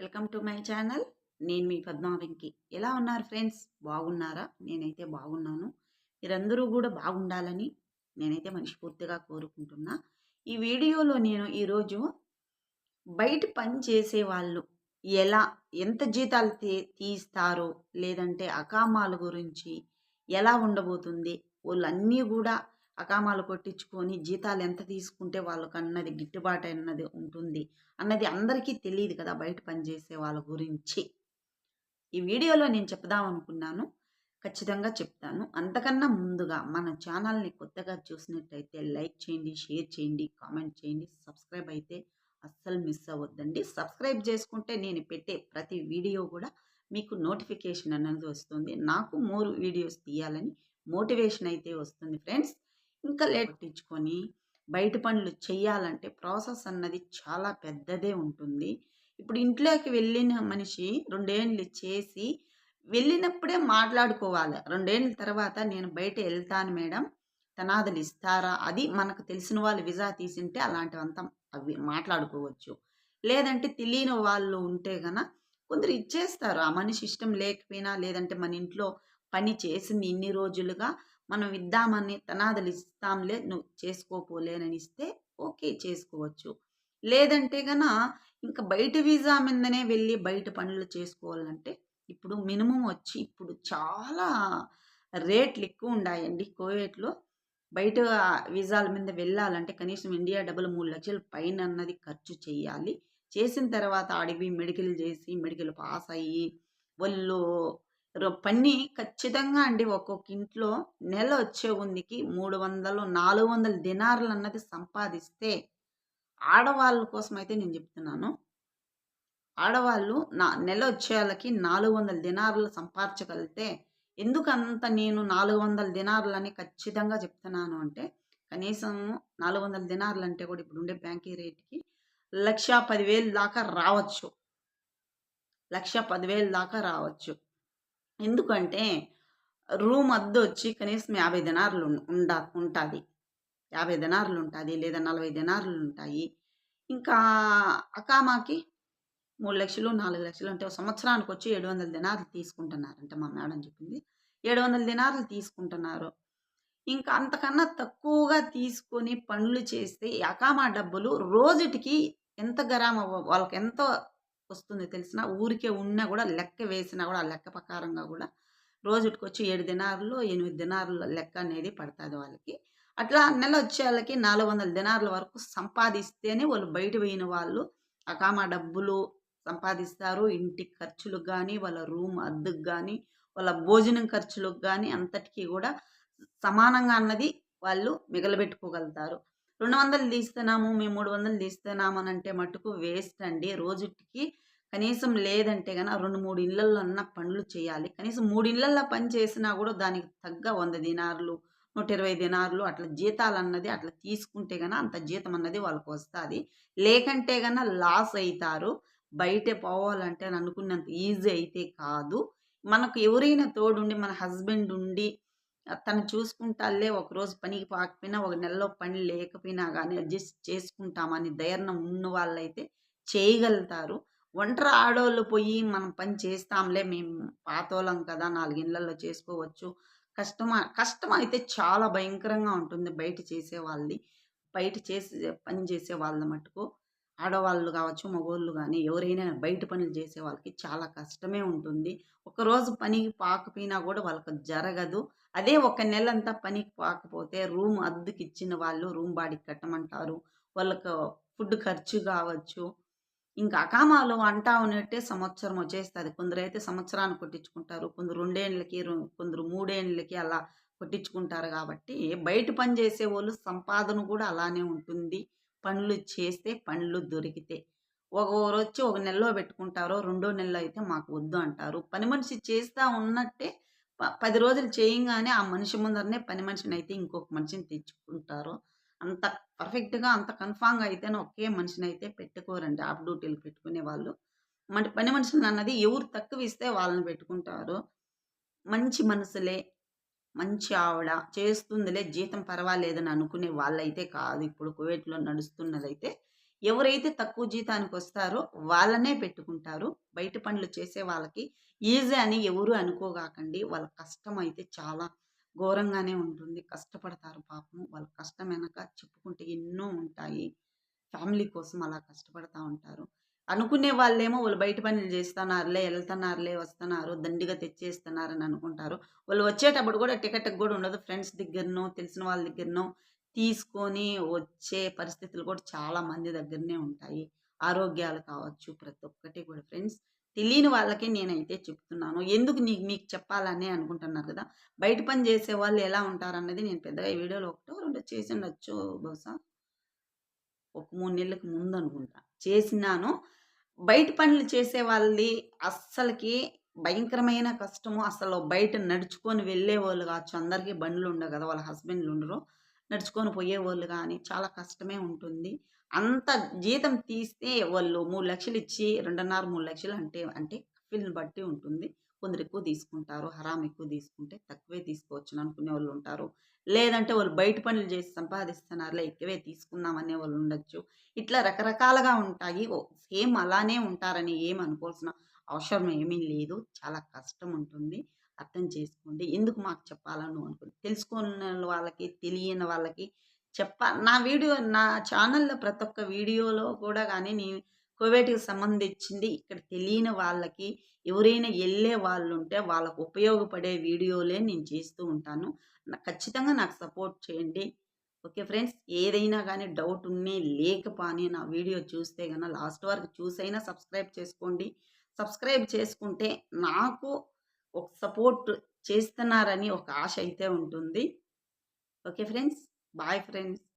Welcome to my channel. నేను మీ పద్మావెంకి ఎలా ఉన్నారు ఫ్రెండ్స్? బాగున్నారా? నేనైతే బాగున్నాను. మీరందరూ కూడా బాగుండాలని నేనైతే మనస్ఫూర్తిగా కోరుకుంటున్నా. ఈ వీడియోలో నేను ఈరోజు బయట పని చేసే వాళ్ళు ఎలా ఎంత జీతాలు తీ తీస్తారో లేదంటే అకామాల గురించి ఎలా ఉండబోతుంది వాళ్ళన్నీ కూడా అకామాలు కొట్టించుకొని జీతాలు ఎంత తీసుకుంటే వాళ్ళకు అన్నది గిట్టుబాటు అన్నది ఉంటుంది అన్నది అందరికీ తెలియదు కదా బయట పనిచేసే వాళ్ళ గురించి. ఈ వీడియోలో నేను చెప్దాం అనుకున్నాను. ఖచ్చితంగా చెప్తాను. అంతకన్నా ముందుగా మన ఛానల్ని కొత్తగా చూసినట్టయితే లైక్ చేయండి షేర్ చేయండి కామెంట్ చేయండి సబ్స్క్రైబ్ అయితే అస్సలు మిస్ అవ్వద్దండి. సబ్స్క్రైబ్ చేసుకుంటే నేను పెట్టే ప్రతి వీడియో కూడా మీకు నోటిఫికేషన్ అనేది వస్తుంది. నాకు మోర్ వీడియోస్ తీయాలని మోటివేషన్ అయితే వస్తుంది ఫ్రెండ్స్. ఇంకా లేట్ పట్టించుకొని బయట పనులు చేయాలంటే ప్రాసెస్ అన్నది చాలా పెద్దదే ఉంటుంది. ఇప్పుడు ఇంట్లోకి వెళ్ళిన మనిషి రెండేళ్ళు చేసి వెళ్ళినప్పుడే మాట్లాడుకోవాలి. రెండేళ్ళ తర్వాత నేను బయట వెళ్తాను మేడం తనాదులు ఇస్తారా? అది మనకు తెలిసిన వాళ్ళు విజా తీసింటే అలాంటివంతా అవి మాట్లాడుకోవచ్చు. లేదంటే తెలియని వాళ్ళు ఉంటే గన కొందరు ఇచ్చేస్తారు. ఆ మనిషి ఇష్టం లేకపోయినా లేదంటే మన ఇంట్లో పని చేసింది ఇన్ని రోజులుగా మనం ఇద్దామని తనాదులు ఇస్తాంలే నువ్వు చేసుకోపోలేనని ఇస్తే ఓకే చేసుకోవచ్చు. లేదంటే గన ఇంకా బయట వీసా మీదనే వెళ్ళి బయట పనులు చేసుకోవాలంటే ఇప్పుడు మినిమం వచ్చి ఇప్పుడు చాలా రేట్లు ఎక్కువ ఉన్నాయండి కోవేట్లో బయట వీసాల మీద వెళ్ళాలంటే కనీసం ఇండియా డబుల్ మూడు లక్షల పైన అన్నది ఖర్చు చేయాలి. చేసిన తర్వాత అడిగి మెడికల్ చేసి మెడికల్ పాస్ అయ్యి వాళ్ళు పని ఖచ్చితంగా అండి ఒక్కొక్క ఇంట్లో నెల వచ్చే ఉందికి మూడు వందలు నాలుగు వందల దినారులు అన్నది సంపాదిస్తే ఆడవాళ్ళ కోసం అయితే నేను చెప్తున్నాను. ఆడవాళ్ళు నా నెల వచ్చే వాళ్ళకి నాలుగు వందల దినారులు సంపాదించగలిగితే ఎందుకంత నేను నాలుగు వందల దినారులని ఖచ్చితంగా చెప్తున్నాను అంటే కనీసం నాలుగు వందల దినారులు అంటే కూడా ఇప్పుడు ఉండే బ్యాంకీ రేట్కి లక్ష పదివేలు దాకా రావచ్చు. లక్ష పదివేలు దాకా రావచ్చు. ఎందుకంటే రూమ్ అద్దె వచ్చి కనీసం యాభై దినారులు ఉండ ఉంటుంది. యాభై దినారులు ఉంటుంది లేదా నలభై దినారులు ఉంటాయి. ఇంకా అకామాకి మూడు లక్షలు నాలుగు లక్షలు అంటే సంవత్సరానికి వచ్చి ఏడు వందల దినారులు తీసుకుంటున్నారంట మా మేడం చెప్పింది. ఏడు వందల దినారులు తీసుకుంటున్నారు. ఇంకా అంతకన్నా తక్కువగా తీసుకొని పనులు చేస్తే ఈ అకామా డబ్బులు రోజుటికి ఎంత గరామ వాళ్ళకి ఎంత వస్తుంది తెలిసిన ఊరికే ఉన్నా కూడా లెక్క వేసినా కూడా ఆ లెక్క ప్రకారంగా కూడా రోజుకి వచ్చి ఏడు దినారులు ఎనిమిది దినారుల లెక్క అనేది పడుతుంది వాళ్ళకి. అట్లా నెల వచ్చే వాళ్ళకి నాలుగు వందల దినారుల వరకు సంపాదిస్తేనే వాళ్ళు బయట పోయిన వాళ్ళు అకామా డబ్బులు సంపాదిస్తారు. ఇంటి ఖర్చులకు కానీ వాళ్ళ రూమ్ అద్దెకు కానీ వాళ్ళ భోజనం ఖర్చులకు కానీ అంతటికీ కూడా సమానంగా అన్నది వాళ్ళు మిగలబెట్టుకోగలుగుతారు. రెండు వందలు తీస్తున్నాము మేము మూడు వందలు తీస్తున్నాము అని అంటే మటుకు వేస్ట్ అండి. రోజుకి కనీసం లేదంటే కనుక రెండు మూడు ఇళ్ళల్లో అన్న పనులు చేయాలి. కనీసం మూడు ఇళ్ళల్లో పని చేసినా కూడా దానికి తగ్గ వంద దినారులు నూట ఇరవై దినారులు అట్లా జీతాలు అన్నది అట్లా తీసుకుంటే కనుక అంత జీతం అన్నది వాళ్ళకి వస్తుంది. లేకంటే కన్నా లాస్ అవుతారు బయట పోవాలంటే అని అనుకున్నంత ఈజీ అయితే కాదు. మనకు ఎవరైనా తోడుండి మన హస్బెండ్ ఉండి తను చూసుకుంటాలే ఒకరోజు పనికి పాకపోయినా ఒక నెలలో పని లేకపోయినా కానీ అడ్జస్ట్ చేసుకుంటామని ధైర్యం ఉన్న వాళ్ళైతే చేయగలుగుతారు. ఒంటరి ఆడవాళ్ళు పోయి మనం పని చేస్తాంలే మేము పాతోళ్ళం కదా నాలుగిళ్ళల్లో చేసుకోవచ్చు. కష్టం కష్టం అయితే చాలా భయంకరంగా ఉంటుంది బయట చేసే వాళ్ళది బయట చేసే పని చేసే వాళ్ళ మటుకు. ఆడవాళ్ళు కావచ్చు మగవాళ్ళు కానీ ఎవరైనా బయట పనులు చేసే వాళ్ళకి చాలా కష్టమే ఉంటుంది. ఒకరోజు పనికి పాకపోయినా కూడా వాళ్ళకి జరగదు. అదే ఒక నెల అంతా పనికి పాకపోతే రూమ్ అద్దెకి ఇచ్చిన వాళ్ళు రూమ్ బాడీకి కట్టమంటారు. వాళ్ళకు ఫుడ్ ఖర్చు కావచ్చు. ఇంకా అకామాలు అంటా ఉన్నట్టే సంవత్సరం వచ్చేస్తుంది. కొందరు అయితే సంవత్సరాన్ని కొట్టించుకుంటారు. కొందరు రెండేళ్ళకి కొందరు మూడేళ్ళకి అలా కొట్టించుకుంటారు కాబట్టి బయట పని చేసే వాళ్ళు సంపాదన కూడా అలానే ఉంటుంది. పనులు చేస్తే పనులు దొరికితే. ఒకరు వచ్చి ఒక నెలలో పెట్టుకుంటారో రెండో నెలలో అయితే మాకు వద్దు అంటారు. పని మనిషి చేస్తూ ఉన్నట్టే పది రోజులు చేయంగానే ఆ మనిషి ముందరనే పని మనిషిని అయితే ఇంకొక మనిషిని తెచ్చుకుంటారు. అంత పర్ఫెక్ట్గా అంత కన్ఫామ్గా అయితేనే ఒకే మనిషిని అయితే పెట్టుకోరండి. ఆఫ్ డ్యూటీలు పెట్టుకునే వాళ్ళు. మన పని మనుషులు అన్నది ఎవరు తక్కువ ఇస్తే వాళ్ళని పెట్టుకుంటారు. మంచి మనసులే మంచి ఆవిడ చేస్తుందిలే జీతం పర్వాలేదని అనుకునే వాళ్ళైతే కాదు. ఇప్పుడు కువైట్లో నడుస్తున్నదైతే ఎవరైతే తక్కువ జీతానికి వస్తారో వాళ్ళనే పెట్టుకుంటారు. బయట పనులు చేసే వాళ్ళకి ఈజీ అని ఎవరు అనుకోగాకండి. వాళ్ళ కష్టం అయితే చాలా ఘోరంగానే ఉంటుంది. కష్టపడతారు పాపం. వాళ్ళ కష్టం వెనక చెప్పుకుంటే ఎన్నో ఉంటాయి. ఫ్యామిలీ కోసం అలా కష్టపడతా ఉంటారు. అనుకునే వాళ్ళేమో వాళ్ళు బయట పనులు చేస్తున్నారులే వెళ్తున్నారులే వస్తున్నారు దండిగా తెచ్చేస్తున్నారని అనుకుంటారు. వాళ్ళు వచ్చేటప్పుడు కూడా టికెట్కి కూడా ఉండదు. ఫ్రెండ్స్ దగ్గరనో తెలిసిన వాళ్ళ దగ్గరనో తీసుకొని వచ్చే పరిస్థితులు కూడా చాలా మంది దగ్గరనే ఉంటాయి. ఆరోగ్యాలు కావచ్చు ప్రతి ఒక్కటి కూడా. ఫ్రెండ్స్ తెలియని వాళ్ళకి నేనైతే చెప్తున్నాను. ఎందుకు నీకు మీకు చెప్పాలని అనుకుంటున్నారు కదా. బయట పని చేసే వాళ్ళు ఎలా ఉంటారన్నది నేను పెద్దగా ఈ వీడియోలో ఒకటో రెండో చేసి ఉండొచ్చు బహుశా. ఒక మూడు నెలలకు ముందు అనుకుంటా. చేసినాను. బయట పనులు చేసే వాళ్ళది అస్సలకి భయంకరమైన కష్టము. అసలు బయట నడుచుకొని వెళ్ళే వాళ్ళు కావచ్చు అందరికీ బండ్లు ఉండవు కదా వాళ్ళ హస్బెండ్లు ఉండరు. నడుచుకొని పోయేవాళ్ళు కానీ చాలా కష్టమే ఉంటుంది. అంత జీతం తీస్తే వాళ్ళు మూడు లక్షలు ఇచ్చి రెండున్నర మూడు లక్షలు అంటే అంటే ఫిల్ని బట్టి ఉంటుంది. కొందరు ఎక్కువ తీసుకుంటారు హరాం ఎక్కువ తీసుకుంటే తక్కువే తీసుకోవచ్చు అనుకునే వాళ్ళు ఉంటారు. లేదంటే వాళ్ళు బయట పనులు చేసి సంపాదిస్తున్నారులే ఎక్కువే తీసుకుందాం అనే వాళ్ళు ఉండొచ్చు. ఇట్లా రకరకాలుగా ఉంటాయి. సేమ్ అలానే ఉంటారని ఏం అనుకోవాల్సిన అవసరం ఏమీ లేదు. చాలా కష్టం ఉంటుంది. అర్థం చేసుకోండి. ఎందుకు మాకు చెప్పాలను అనుకుని తెలుసుకున్న వాళ్ళకి తెలియని వాళ్ళకి చెప్ప నా వీడియో నా ఛానల్లో ప్రతి ఒక్క వీడియోలో కూడా కానీ నీ కోవిడ్కి సంబంధించింది ఇక్కడ తెలియని వాళ్ళకి ఎవరైనా వెళ్ళే వాళ్ళు ఉంటే వాళ్ళకు ఉపయోగపడే వీడియోలే నేను చేస్తూ ఉంటాను. ఖచ్చితంగా నాకు సపోర్ట్ చేయండి. ఓకే ఫ్రెండ్స్ ఏదైనా కానీ డౌట్ ఉన్ని లేకపోని నా వీడియో చూస్తే కన్నా లాస్ట్ వరకు చూసైనా సబ్స్క్రైబ్ చేసుకోండి. సబ్స్క్రైబ్ చేసుకుంటే నాకు ఒక సపోర్ట్ చేస్తున్నారని ఒక ఆశ అయితే ఉంటుంది. Okay friends bye friends.